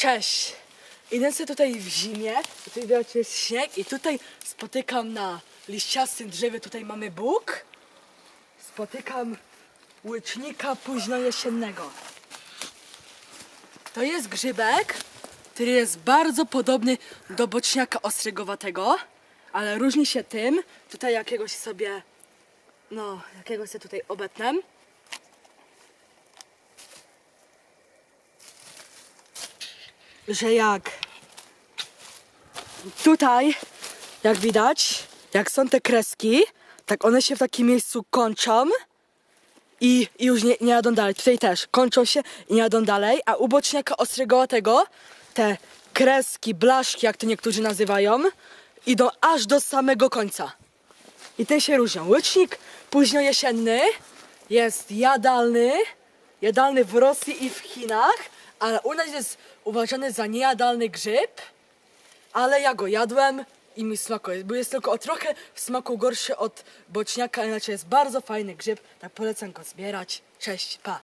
Cześć! Idę sobie tutaj w zimie, tutaj wiecie jest śnieg i tutaj spotykam na liściastym drzewie, tutaj mamy bóg. Spotykam łycznika późnojesiennego. To jest grzybek, który jest bardzo podobny do boczniaka ostrygowatego, ale różni się tym, tutaj jakiegoś sobie, no, jakiegoś sobie tutaj obetnę. Że jak tutaj, jak widać, jak są te kreski, tak one się w takim miejscu kończą i, i już nie, nie jadą dalej. Tutaj też kończą się i nie jadą dalej, a u boczniaka ostrygowatego te kreski, blaszki, jak to niektórzy nazywają, idą aż do samego końca. I te się różnią. Łycznik późnojesienny jest jadalny, jadalny w Rosji i w Chinach, ale u nas jest uważany za niejadalny grzyb, ale ja go jadłem i mi smakuje, bo jest tylko o trochę w smaku gorszy od boczniaka, inaczej jest bardzo fajny grzyb, tak polecam go zbierać. Cześć, pa!